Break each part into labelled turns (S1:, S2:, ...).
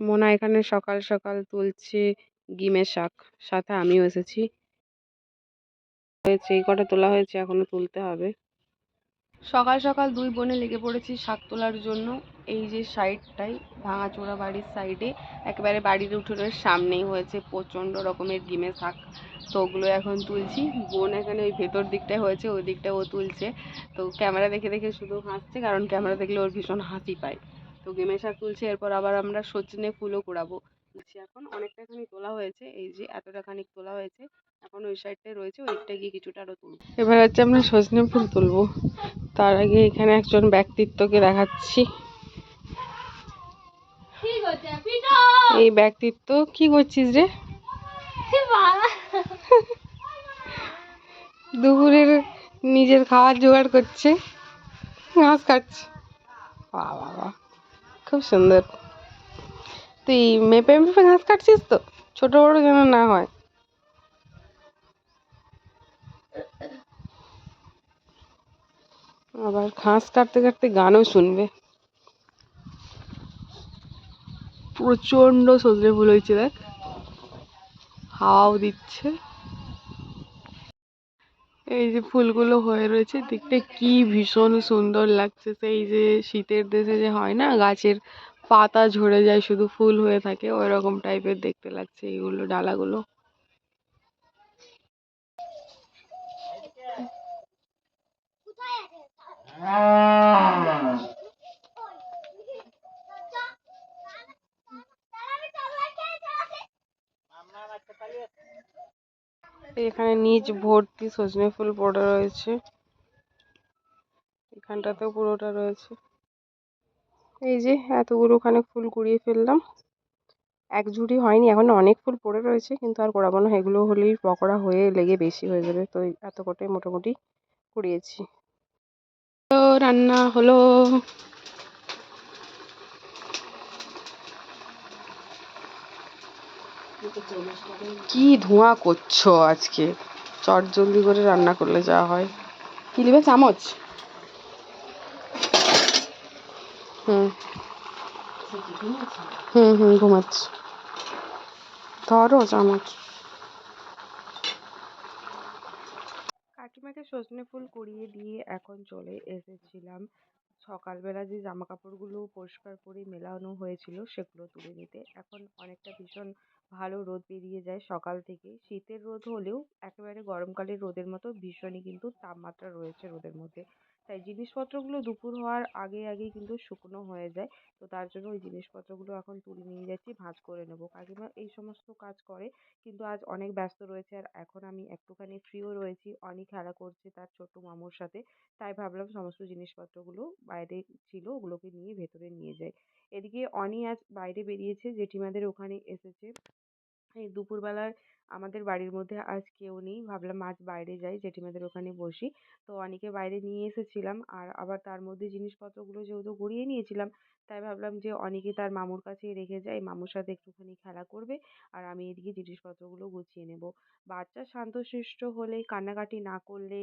S1: মোনা এখানে সকাল সকাল তুলছে ডিমের শাক। সাথে আমিও এসেছি। হয়েছে, এই কটা তোলা হয়েছে, এখনও তুলতে হবে। সকাল সকাল দুই বোনে লেগে পড়েছি শাক তোলার জন্য। এই যে সাইডটাই, ভাঙাচোরা বাড়ির সাইডে, একেবারে বাড়ির উঠোনের সামনেই হয়েছে প্রচণ্ড রকমের ডিমের শাক। তো ওগুলো এখন তুলছি। বোন এখানে ওই ভেতর দিকটায় হয়েছে, ওই দিকটা ও তুলছে। তো ক্যামেরা দেখে দেখে শুধু হাসছে, কারণ ক্যামেরা দেখলে ওর ভীষণ হাসি পায়। তো গেমের শাক তুলছে এরপর আবার আমরা সজনে ফুলও কুড়াবো। তুলছি এখন অনেকটা খানি তোলা হয়েছে এই যে এতটা খানিক তোলা হয়েছে এখন ওই সাইডটায় রয়েছে ওইটা গিয়ে কিছুটা আরও তুলবো। এবার হচ্ছে আমরা সজনে ফুল তুলবো। তার আগে এখানে একজন ব্যক্তিত্বকে দেখাচ্ছি। এই ব্যক্তিত্ব কি করছিস রে? দুপুরের নিজের খাবার জোগাড় করছে ঘাস কাটছে বাহ বাবা। খুব সুন্দর। তুই মেপে মেপে ঘাস কাটছিস তো? ছোট বড় যেন না হয়। আবার ঘাস কাটতে কাটতে গানও শুনবে। প্রচণ্ড সজনে ফুল হয়েছে দেখ। হাওয়াও দিচ্ছে। এই যে ফুলগুলো হয়ে রয়েছে, দেখতে কি ভীষণ সুন্দর লাগছে। সেই যে শীতের দেশে যে হয় না, গাছের পাতা ঝরে যায়, শুধু ফুল হয়ে থাকে ওই রকম টাইপের দেখতে লাগছে এইগুলো ডালাগুলো। এখানে নিচ ভর্তি সজনে ফুল পড়ে রয়েছে। এখানটাতেও পুরোটা রয়েছে। এই যে এতগুলো ওখানে ফুল কুড়িয়ে ফেললাম। এক ঝুড়ি হয়নি, এখন অনেক ফুল পড়ে রয়েছে, কিন্তু আর করাবো না, এগুলো হলেই পকোড়া হয়ে লেগে বেশি হয়ে যাবে, তো এত কটাই মোটামুটি কুড়িয়েছি। তো রান্না হলো। কি ধোঁয়া করছ আজকে? চট জলদি করে রান্না করলে যা হয়। কি নেবে? চামচ? হুম। হুম হুম, ঘুমাচ্ছি। ধরো চামচ। কাকিমাকে সজনে ফুল কুড়িয়ে দিয়ে এখন চলে এসেছিলাম। সকালবেলা যে জামা কাপড়গুলো পরিষ্কার করে মেলানো হয়েছিল সেগুলো তুলে নিতে। এখন অনেকটা ভীষণ ভালো রোদ বেরিয়ে যায় সকাল থেকে। শীতের রোদ হলেও একেবারে গরমকালের রোদের মতো ভীষণই কিন্তু তাপমাত্রা রয়েছে রোদের মধ্যে। তাই জিনিসপত্রগুলো দুপুর হওয়ার আগে আগেই কিন্তু শুকনো হয়ে যায়। তো তার জন্য ওই জিনিসপত্রগুলো এখন তুলে নিয়ে যাচ্ছি, ভাঁজ করে নেব। কাকিমা এই সমস্ত কাজ করে, কিন্তু আজ অনেক ব্যস্ত রয়েছে আর এখন আমি একটুখানি ফ্রিও রয়েছি। অনি খেলা করছে তার ছোট্ট মামুর সাথে। তাই ভাবলাম সমস্ত জিনিসপত্রগুলো বাইরে ছিল ওগুলোকে নিয়ে ভেতরে নিয়ে যাই। এদিকে অনি আজ বাইরে বেরিয়েছে, জেঠিমাদের ওখানে এসেছে। এই দুপুরবেলার আমাদের বাড়ির মধ্যে আজ কেউ নেই। ভাবলাম আজ বাইরে যাই, জেঠিমাদের ওখানে বসি। তো অনেকে বাইরে নিয়ে এসেছিলাম আর আবার তার মধ্যে জিনিসপত্রগুলো যেহেতু ঘুরিয়ে নিয়েছিলাম তাই ভাবলাম যে অনিকে তার মামুর কাছেই রেখে যায় মামুর সাথে একটুখানি খেলা করবে আর আমি এদিকে জিনিসপত্রগুলো গুছিয়ে নেব। বাচ্চা শান্তশিষ্ট হলে কান্নাকাটি না করলে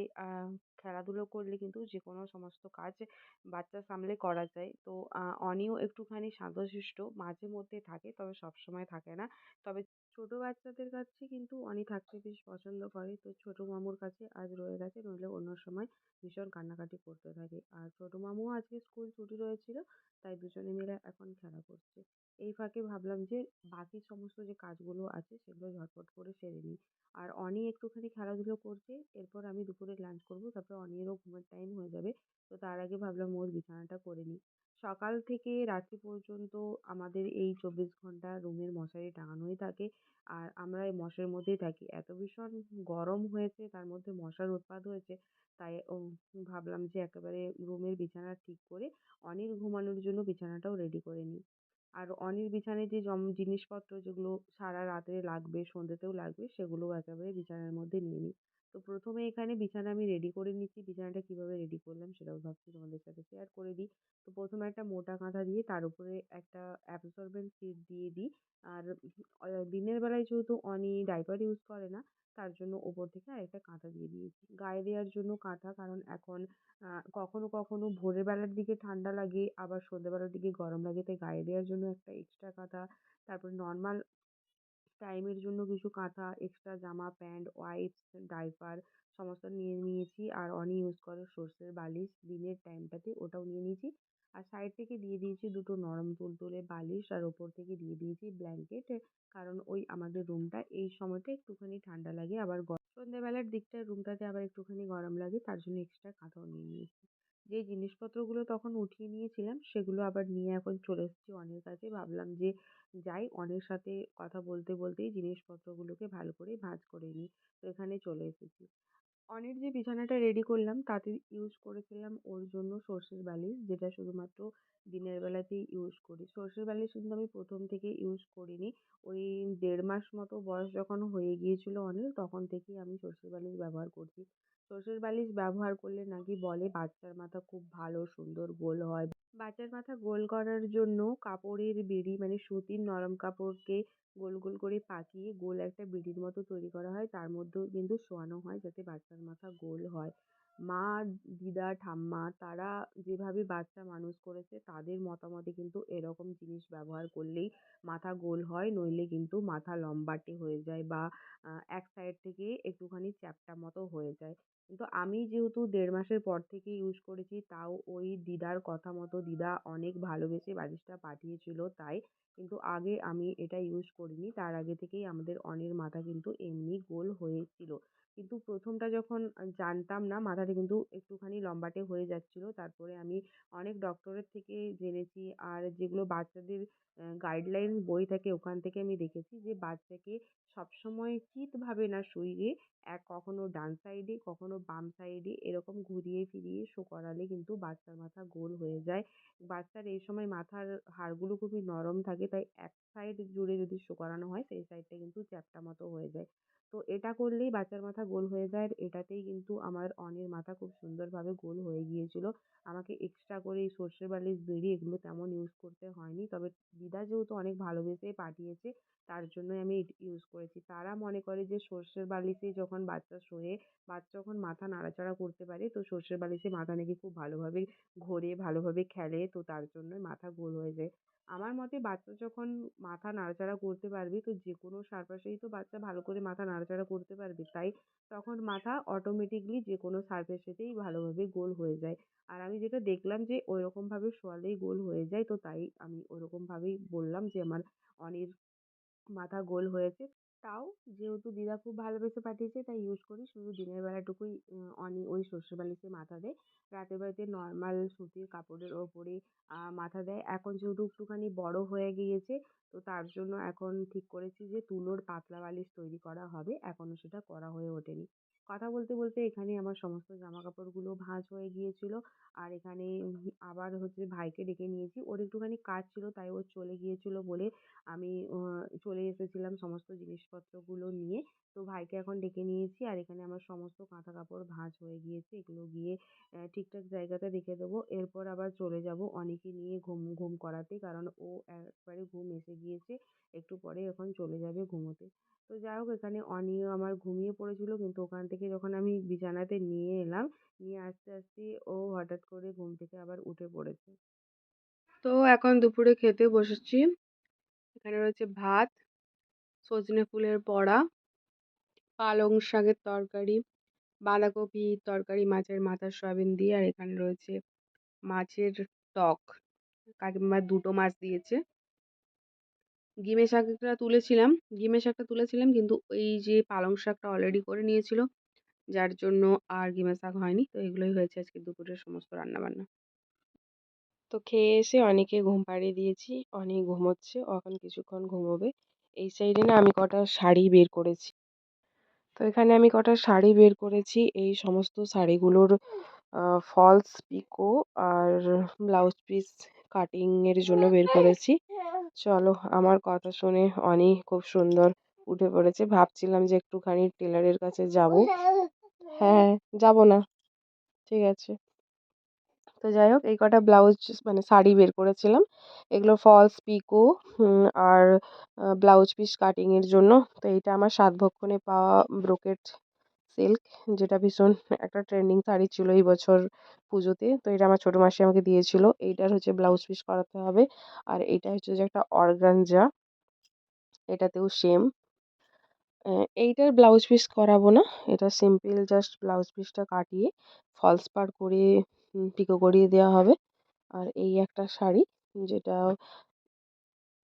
S1: খেলাধুলো করলে কিন্তু যে কোনো সমস্ত কাজ বাচ্চা সামলে করা যায়। তো অনিও একটুখানি শান্তশিষ্ট মাঝে মধ্যে থাকে তবে সবসময় থাকে না। তবে ছোটো বাচ্চাদের কাছে কিন্তু অনি থাকতে বেশ পছন্দ করে। তো ছোটো মামুর কাছে আজ রয়ে গেছে, নইলে অন্য সময় ভীষণ কান্নাকাটি করতে থাকে। আর ছোটো মামুও আজকে স্কুল ছুটি রয়েছিল তাই দুজনে মিলে এখন খেলা করছে। এই ফাঁকে ভাবলাম যে, বাকি সমস্ত যে কাজগুলো আছে সেগুলো ঝটপট করে সেরে নিই। আর অনি একটুখানি খেলাধুলো করছে, এরপর আমি দুপুরে লাঞ্চ করব, তারপর অনিরও ঘুমের টাইম হয়ে যাবে। তো তার আগে ভাবলাম ওর বিছানাটা করে নিই। সকাল থেকে রাত্রি পর্যন্ত আমাদের এই চব্বিশ ঘণ্টা রুমের মশারি টাঙানোই থাকে। আর আমরা এই মশারির মধ্যেই থাকি। এত ভীষণ গরম হয়েছে, তার মধ্যে মশার উৎপাত হয়েছে, তাই ভাবলাম যে একেবারে রুমের বিছানা ঠিক করে অনির ঘুমানোর জন্য বিছানাটাও রেডি করে নিই। আর অনির বিছানায় যে জম, জিনিসপত্র যেগুলো সারা রাতে লাগবে, সন্ধ্যেতেও লাগবে, সেগুলোও একেবারে বিছানার মধ্যে নিয়ে নিই। তো প্রথমে এখানে বিছানা আমি রেডি করে নিচ্ছি। বিছানাটা কীভাবে রেডি করলাম সেটাও ভাবছি তোমাদের সাথে শেয়ার করে দিই। তো প্রথমে একটা মোটা কাঁথা দিয়ে তার উপরে একটা অ্যাবসর্বেন্ট শিট দিয়ে দিই। আর দিনের বেলায় যেহেতু অনি ডাইপার ইউজ করে না, তার জন্য ওপর থেকে আরেকটা কাঁথা দিয়ে দিয়েছি। গায়ে দেওয়ার জন্য কাঁথা, কারণ এখন কখনো কখনো ভোরের বেলার দিকে ঠান্ডা লাগে, আবার সন্ধ্যেবেলার দিকে গরম লাগে, তাই গায়ে দেওয়ার জন্য একটা এক্সট্রা কাঁথা। তারপর নর্মাল টাইমের জন্য কিছু কাঁথা এক্সট্রা জামা প্যান্ট ওয়াইপস ডাইপার সমস্ত নিয়ে নিয়েছি আর অনি ইউজ করে সর্ষের বালিশ। দিনের টাইমটাতে ওটাও নিয়ে নিয়েছি। আর সাইড থেকে দিয়ে দিয়েছি দুটো নরম তুলতুলে বালিশ আর ওপর থেকে দিয়ে দিয়েছি ব্ল্যাঙ্কেট কারণ ওই আমাদের রুমটা এই সময়টা একটুখানি ঠান্ডা লাগে। আবার সন্ধ্যেবেলার দিকটায় রুমটাতে আবার একটুখানি গরম লাগে, তার জন্য এক্সট্রা কাঁথাও নিয়ে নিয়েছি। যে জিনিসপত্রগুলো তখন উঠিয়ে নিয়েছিলাম, সেগুলো আবার নিয়ে এখন চলে এসেছি অনির কাছে। ভাবলাম যে যাই অনির সাথে কথা বলতে বলতেই জিনিসপত্রগুলোকে ভালো করে ভাঁজ করে নিই। তো এখানে চলে এসেছি। অনির যে বিছানাটা রেডি করলাম, তাতে ইউজ করেছিলাম ওর জন্য সর্ষের বালিশ, যেটা শুধুমাত্র দিনের বেলাতেই ইউজ করি। সর্ষের বালিশ কিন্তু আমি প্রথম থেকে ইউজ করিনি। ওই দেড় মাস মতো বয়স যখন হয়ে গিয়েছিল অনির তখন থেকেই আমি সর্ষের বালিশ ব্যবহার করছি। সর্ষের বালিশ ব্যবহার করলে নাকি বলে বাচ্চার মাথা খুব ভালো, সুন্দর, গোল হয় বাচ্চার মাথা গোল করার জন্য কাপড়ের বেড়ি মানে সুতির নরম কাপড়কে গোল গোল করে পাকিয়ে গোল একটা বেড়ির মতো তৈরি করা হয়। তার মধ্যেও কিন্তু শোয়ানো হয় যাতে বাচ্চার মাথা গোল হয়। মা, দিদা, ঠাম্মা তারা যেভাবে বাচ্চা মানুষ করেছে তাদের মতামতে কিন্তু এরকম জিনিস ব্যবহার করলেই মাথা গোল হয়, নইলে কিন্তু মাথা লম্বাটে হয়ে যায় বা এক সাইড থেকে একটুখানি চ্যাপ্টা মতো হয়ে যায়। কিন্তু আমি যেহেতু দেড় মাসের পর থেকে ইউজ করেছি তাও ওই দিদার কথা মতো দিদা অনেক ভালোবেসে বালিশটা পাঠিয়েছিল তাই কিন্তু আগে আমি এটা ইউজ করিনি। তার আগে থেকেই আমাদের অনির মাথা কিন্তু এমনি গোল হয়েছিল। কিন্তু প্রথমটা যখন জানতাম না, মাথাটা কিন্তু একটুখানি লম্বাটে হয়ে যাচ্ছিল। তারপরে আমি অনেক ডক্টরের থেকে জেনেছি আর যেগুলো বাচ্চাদের গাইডলাইন বই থাকে ওখান থেকে আমি দেখেছি যে বাচ্চাকে সবসময় চিতভাবে না শুইয়ে এক কখনো ডান সাইডে কখনো বাম সাইডে এরকম ঘুরিয়ে ফিরিয়ে শো করালে কিন্তু বাচ্চার মাথা গোল হয়ে যায়। বাচ্চার এই সময় মাথার হাড়গুলো খুবই নরম থাকে, তাই এক সাইড জুড়ে যদি শো করানো হয়, সেই সাইডটা কিন্তু চ্যাপ্টা মতো হয়ে যায়। তো এটা করলেই বাচ্চার মাথা গোল হয়ে যায়, আর এটাতেই কিন্তু আমার অনির মাথা খুব সুন্দরভাবে গোল হয়ে গিয়েছিল। আমাকে এক্সট্রা করে এই সর্ষে বালিশ, বেড়ি এগুলো তেমন ইউজ করতে হয়নি। তবে দিদা যেহেতু অনেক ভালোবেসে পাঠিয়েছে, তার জন্যই আমি ইউজ করেছি। তারা মনে করে যে সর্ষের বালিশে যখন বাচ্চা শোয়ে, বাচ্চা যখন মাথা নাড়াচাড়া করতে পারে, তো সর্ষের বালিশে মাথা নাকি খুব ভালোভাবে ঘোরে, ভালোভাবে খেলে, তো তার জন্যই মাথা গোল হয়ে যায়। আমার মতে বাচ্চা যখন মাথা নাড়াচাড়া করতে পারবে, তো যে কোনো সারফেসেই তো বাচ্চা ভালো করে মাথা নাড়াচাড়া করতে পারবে, তাই তখন মাথা অটোমেটিকলি যে কোনো সারফেসেতেই ভালোভাবে গোল হয়ে যায়। আর আমি যেটা দেখলাম যে ওইরকমভাবে শোয়ালেই গোল হয়ে যায়, তো তাই আমি ওরকমভাবেই বললাম যে আমার অনির মাথা গোল হয়েছে। তাও যেহেতু দিদা খুব ভালোবেসে পাঠিয়েছে, তাই ইউজ করি। শুধু দিনের বেলাটুকুই অনি ওই সর্ষে বালিতে মাথা দেয়। রাতের বেলাতে নর্মাল সুতির কাপড়ের ওপরে মাথা দেয়। এখন যেহেতু একটুখানি বড় হয়ে গিয়েছে, তো তার জন্য এখন ঠিক করেছি যে, তুলোর পাতলা বালিশ তৈরি করা হবে। এখনও সেটা করা হয়ে ওঠেনি। কথা বলতে বলতে এখানে আমার সমস্ত জামা কাপড়গুলো ভাঁজ হয়ে গিয়েছিল। আর এখানে আবার হচ্ছে ভাইকে ডেকে নিয়েছি। ওর একটুখানি কাজ ছিল, তাই ও চলে গিয়েছিল বলে আমি চলে এসেছিলাম সমস্ত জিনিসপত্রগুলো নিয়ে। তো ভাইকে এখন ডেকে নিয়েছি আর এখানে আমার সমস্ত কাঁথা কাপড় ভাঁজ হয়ে গিয়েছে। এগুলো গিয়ে ঠিকঠাক জায়গাতে রেখে দেবো। এরপর আবার চলে যাব অনেকে নিয়ে ঘুম ঘুম করাতে কারণ ও একবারে ঘুম এসে গিয়েছে। একটু পরে এখন চলে যাবে ঘুমোতে। তো যাই হোক, এখানে অনিও আমার ঘুমিয়ে পড়েছিল কিন্তু ওখান থেকে যখন আমি বিছানাতে নিয়ে এলাম, নিয়ে আস্তে আস্তে ও হঠাৎ করে ঘুম থেকে আবার উঠে পড়েছে। তো এখন দুপুরে খেতে বসেছি। এখানে রয়েছে ভাত, সজনে ফুলের বড়া পালং শাকের তরকারি বাঁধাকপির তরকারি, মাছের মাথা, সয়াবিন দিয়ে, আর এখানে রয়েছে মাছের টক। কাকিমা দুটো মাছ দিয়েছে। গিমে শাকটা তুলেছিলাম গিমে শাকটা তুলেছিলাম, কিন্তু ওই যে পালং শাকটা অলরেডি করে নিয়েছিল, যার জন্য আর গিমে শাক হয়নি, তো এগুলোই হয়েছে আজকে দুপুরের সমস্ত রান্নাবান্না। তো খেয়ে এসে অনেকে ঘুম পাড়িয়ে দিয়েছি, অনেক ঘুমোচ্ছে, এখন কিছুক্ষণ ঘুমোবে। এই সাইডে না আমি কটা শাড়ি বের করেছি। তো এখানে আমি কটা শাড়ি বের করেছি। এই সমস্ত শাড়িগুলোর ফলস পিকো আর ব্লাউজ পিস কাটিংয়ের জন্য বের করেছি। চলো, আমার কথা শুনে অনি খুব সুন্দর উঠে পড়েছে। ভাবছিলাম যে একটুখানি টেলারের কাছে যাব। হ্যাঁ যাব না। ঠিক আছে।
S2: তো যাই হোক, এই কটা ব্লাউজ মানে শাড়ি বের করেছিলাম। এগুলো ফলস পিকো আর ব্লাউজ পিস কাটিংয়ের জন্য। তো এইটা আমার সাতভক্ষণে পাওয়া ব্রোকেট সিল্ক যেটা ভীষণ একটা ট্রেন্ডিং শাড়ি ছিল এই বছর পুজোতে। তো এটা আমার ছোটো মাসি আমাকে দিয়েছিল। এইটার হচ্ছে ব্লাউজ পিস করাতে হবে। আর এটা হচ্ছে যে একটা অর্গানজা এটাতেও সেম এইটার ব্লাউজ পিস করাবো না। এটা সিম্পল জাস্ট ব্লাউজ পিসটা কাটিয়ে ফলস পার করে পিকো করিয়ে দেওয়া হবে। আর এই একটা শাড়ি যেটা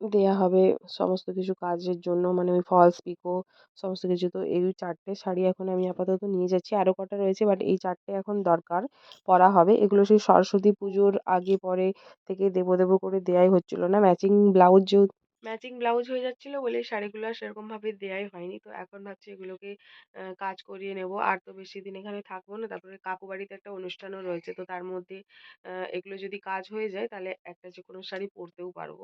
S2: দেয়া হবে সমস্ত কিছু কাজের জন্য মানে ওই ফলস পিকো সমস্ত কিছু। তো এই চারটে শাড়ি এখন আমি আপাতত নিয়ে যাচ্ছি। আরও কটা রয়েছে বাট এই চারটে এখন দরকার পরা হবে। এগুলো সেই সরস্বতী পুজোর আগে পরে থেকে দেবো দেবো করে দেওয়াই হচ্ছিল না। ম্যাচিং ব্লাউজ যেহেতু ম্যাচিং ব্লাউজ হয়ে যাচ্ছিল বলে শাড়িগুলো আর সেরকমভাবে দেওয়াই হয়নি। তো এখন ভাবছি এগুলোকে কাজ করিয়ে নেব। আর তো বেশি দিন এখানে থাকব না, তারপরে কাকু বাড়িতে একটা অনুষ্ঠানও রয়েছে। তো তার মধ্যে এগুলো যদি কাজ হয়ে যায় তাহলে একটা যে কোনো শাড়ি পরতেও পারব।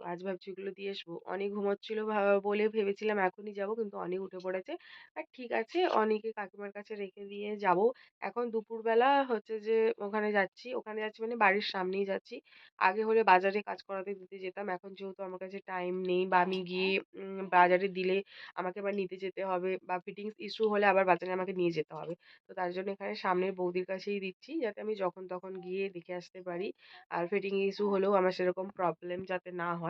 S2: তো আজ ভাবছি এগুলো দিয়ে আসব। অনেক ঘুমোচ্ছিলো বলে ভেবেছিলাম এখনই যাব কিন্তু অনেক উঠে পড়েছে। আর ঠিক আছে, অনেকে কাকিমার কাছে রেখে দিয়ে যাব। এখন দুপুরবেলা হচ্ছে যে ওখানে যাচ্ছি। ওখানে যাচ্ছি মানে বাড়ির সামনেই যাচ্ছি। আগে হলে বাজারে কাজ করাতে দিতে যেতাম। এখন যেহেতু আমার কাছে টাইম নেই বা আমি গিয়ে বাজারে দিলে আমাকে আবার নিতে যেতে হবে বা ফিটিংস ইস্যু হলে আবার বাজারে আমাকে নিয়ে যেতে হবে। তো তার জন্য এখানে সামনের বৌদির কাছেই দিচ্ছি যাতে আমি যখন তখন গিয়ে দেখে আসতে পারি। আর ফিটিং ইস্যু হলেও আমার সেরকম প্রবলেম যাতে না হয়।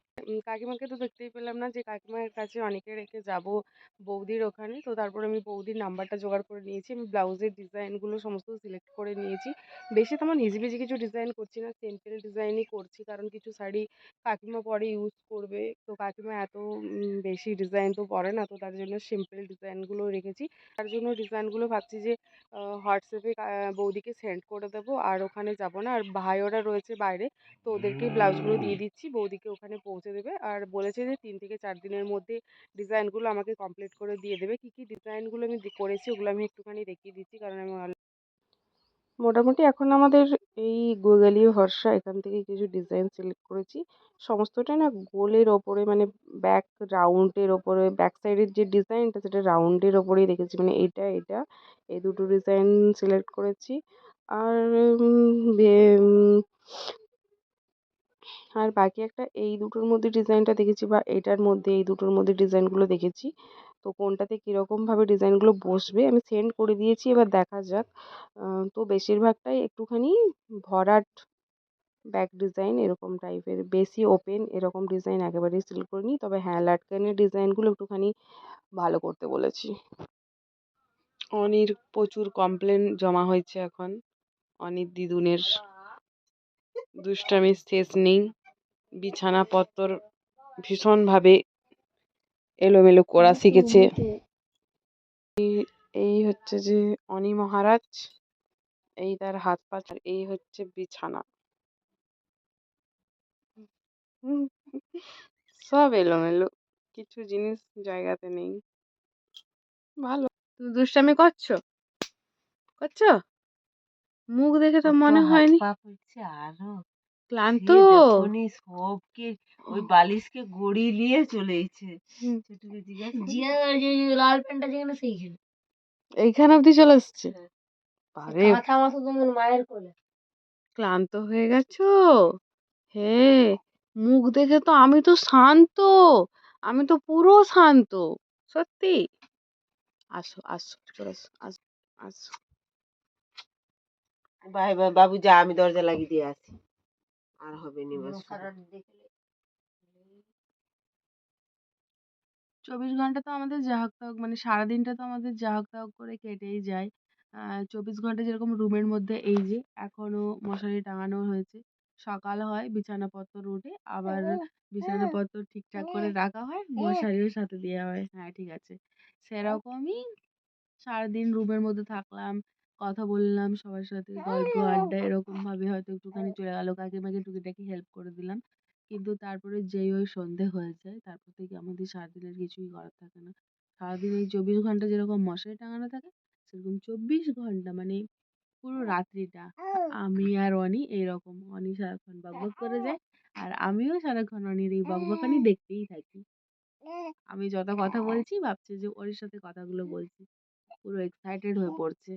S2: কাকিমাকে তো দেখতেই পেলাম না যে, কাকিমার কাছে অনেকে রেখে যাব বৌদির ওখানে। তো তারপর আমি বৌদির নাম্বারটা জোগাড় করে নিয়েছি। আমি ব্লাউজের ডিজাইনগুলো সমস্ত সিলেক্ট করে নিয়েছি। বেশি তেমন হিজিবিজি কিছু ডিজাইন করছি না, সিম্পল ডিজাইনই করছি। কারণ কিছু শাড়ি কাকিমা পরে ইউজ করবে। তো কাকিমা এত বেশি ডিজাইন তো পরে না, তো তার জন্য সিম্পল ডিজাইনগুলো রেখেছি। তার জন্য ডিজাইনগুলো ভাবছি যে হোয়াটসঅ্যাপে বৌদিকে সেন্ড করে দেবো। আর ওখানে যাব না। আর ভাই ওরা রয়েছে বাইরে, তো ওদেরকেই ব্লাউজগুলো দিয়ে দিচ্ছি। বৌদিকে ওখানে পৌঁছে দেবে আর বলেছে যে, তিন থেকে চার দিনের মধ্যে ডিজাইনগুলো আমাকে কমপ্লিট করে দিয়ে দেবে। কী কী ডিজাইনগুলো আমি করেছি ওগুলো আমি একটুখানি দেখিয়ে দিচ্ছি কারণ আমি মোটামুটি এখন আমাদের এই গোগালি ভরসা, এখান থেকে কিছু ডিজাইন সিলেক্ট করেছি। সমস্তটা না গোলের ওপরে মানে ব্যাক রাউন্ডের ওপরে ব্যাক সাইডের যে ডিজাইনটা সেটা রাউন্ডের ওপরেই রেখেছি মানে এটা এটা, এই দুটো ডিজাইন সিলেক্ট করেছি। আর আর বাকি একটা এই দুটোর মধ্যে ডিজাইনটা দেখেছি বা এটার মধ্যে এই দুটোর মধ্যে ডিজাইনগুলো দেখেছি। তো কোনটাতে কীরকমভাবে ডিজাইনগুলো বসবে আমি সেন্ড করে দিয়েছি, এবার দেখা যাক। তো বেশিরভাগটাই একটুখানি ভরাট ব্যাক ডিজাইন এরকম টাইপের, বেশি ওপেন এরকম ডিজাইন একেবারেই সিল করিনি, তবে হ্যাঁ লাটকানের ডিজাইনগুলো একটুখানি ভালো করতে বলেছি। অনির প্রচুর কমপ্লেন জমা হয়েছে এখন, অনির দিদুনের দুষ্টামির শেষ নেই। বিছানাপত্র ভীষণভাবে এলোমেলো করা শিখেছে। এই হচ্ছে যে অনি মহারাজ এই তার হাত পা এই হচ্ছে বিছানা। সব এলোমেলো কিছু জিনিস জায়গাতে নেই। ভালো। দুষ্টামি করছ? করছ? মুখ দেখে তো মনে হয়নি।
S3: আরও।
S2: ক্লান্ত।
S3: সবকে ওই বালিশকে গড়ি নিয়ে চলে এসেছে। লাল প্যান্টটা যেখানে সেইখানে।
S2: এইখানে অব্দি চলে এসছে?
S3: হ্যাঁ। মাথা মাথা তোমার মায়ের কোলে।
S2: ক্লান্ত হয়ে গেছো? হে মুখ দেখে তো আমি তো শান্ত। আমি তো পুরো শান্ত। সত্যি? আসো আসো চলে আসো আসো আসো।
S3: বাই বাই বাবু যা আমি দরজা লাগিয়ে দিয়ে আসি। আর হবে নি
S2: চব্বিশ ঘণ্টা তো আমাদের যা হোক তা হোক মানে সারাদিনটা তো আমাদের যা হোক তা হোক করে কেটেই যায়। চব্বিশ ঘণ্টা যেরকম রুমের মধ্যে এই যে এখনও মশারি টাঙানো হয়েছে। সকাল হয় বিছানাপত্র উঠে আবার বিছানাপত্র ঠিকঠাক করে রাখা হয় মশারিও সাথে দেওয়া হয়। হ্যাঁ ঠিক আছে। সেরকমই সারাদিন রুমের মধ্যে থাকলাম কথা বললাম সবার সাথে গল্প আড্ডা এরকমভাবে হয়তো একটুখানি চলে গেলো। কাকিমাকে টুকিটাকি হেল্প করে দিলাম। কিন্তু তারপরে যেই ওই সন্ধে হয়ে যায় তারপর থেকে আমাদের সারাদিনের কিছুই করার থাকে না। সারাদিন এই চব্বিশ ঘণ্টা যেরকম মশারি টাঙানো থাকে সেরকম চব্বিশ ঘণ্টা মানে পুরো রাত্রিটা আমি আর অনি এইরকম অনি সারাক্ষণ বকবক করে যায় আর আমিও সারাক্ষণ অনির এই বকবকানি দেখতেই থাকি। আমি যত কথা বলছি ভাবছে যে ওর সাথে কথাগুলো বলছি। পুরো এক্সাইটেড হয়ে পড়ছে।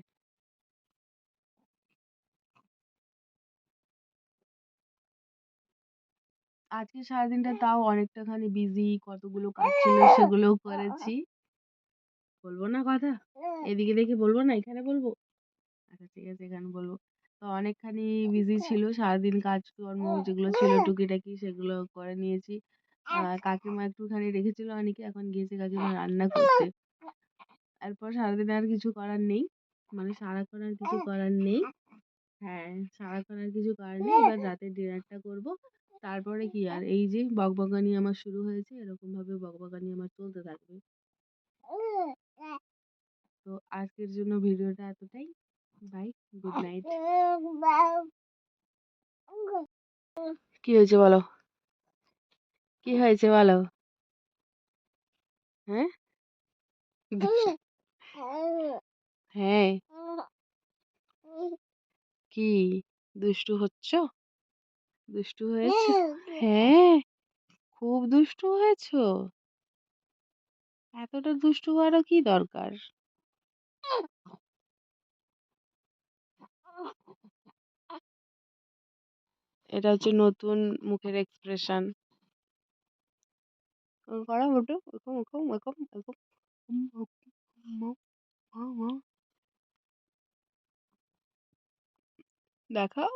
S2: আজকে সারাদিনটা তাও অনেকটাখানি বিজি কতগুলো কাজ ছিল সেগুলোও করেছি। বলব না কথা? এদিকে দেখে বলব না? এখানে বলব? আচ্ছা ঠিক আছে এখানে বলব। তো অনেকখানি বিজি ছিল সারাদিন কাজকর্ম যেগুলো ছিল টুকিটাকি সেগুলো করে নিয়েছি। আর কাকিমা একটুখানি রেখেছিল অনেকে এখন গিয়েছে কাকিমা রান্না করতে। এরপর সারাদিন আর কিছু করার নেই। মানে সারাক্ষণ আর কিছু করার নেই। হ্যাঁ সারাক্ষণ আর কিছু করার নেই। এবার রাতের ডিনারটা করব। তারপরে কি আর এই যে বকবকানি আমার শুরু হয়েছে এরকমভাবে বকবকানি আমার চলতে থাকবে। তো আজকের জন্য ভিডিওটা এতটাই। Bye good night. কি হয়েছে বলো? কি হয়েছে বলো? হ্যাঁ? হ্যাঁ। কি দুষ্টু হচ্ছ? দুষ্টু হয়েছে? হ্যাঁ খুব দুষ্টু হয়েছো? এতটা দুষ্টু হওয়ারও কি দরকার? এটা হচ্ছে নতুন মুখের এক্সপ্রেশন করো মোটু ওরকম ওরকম ওরকম ওরকম। দেখাও।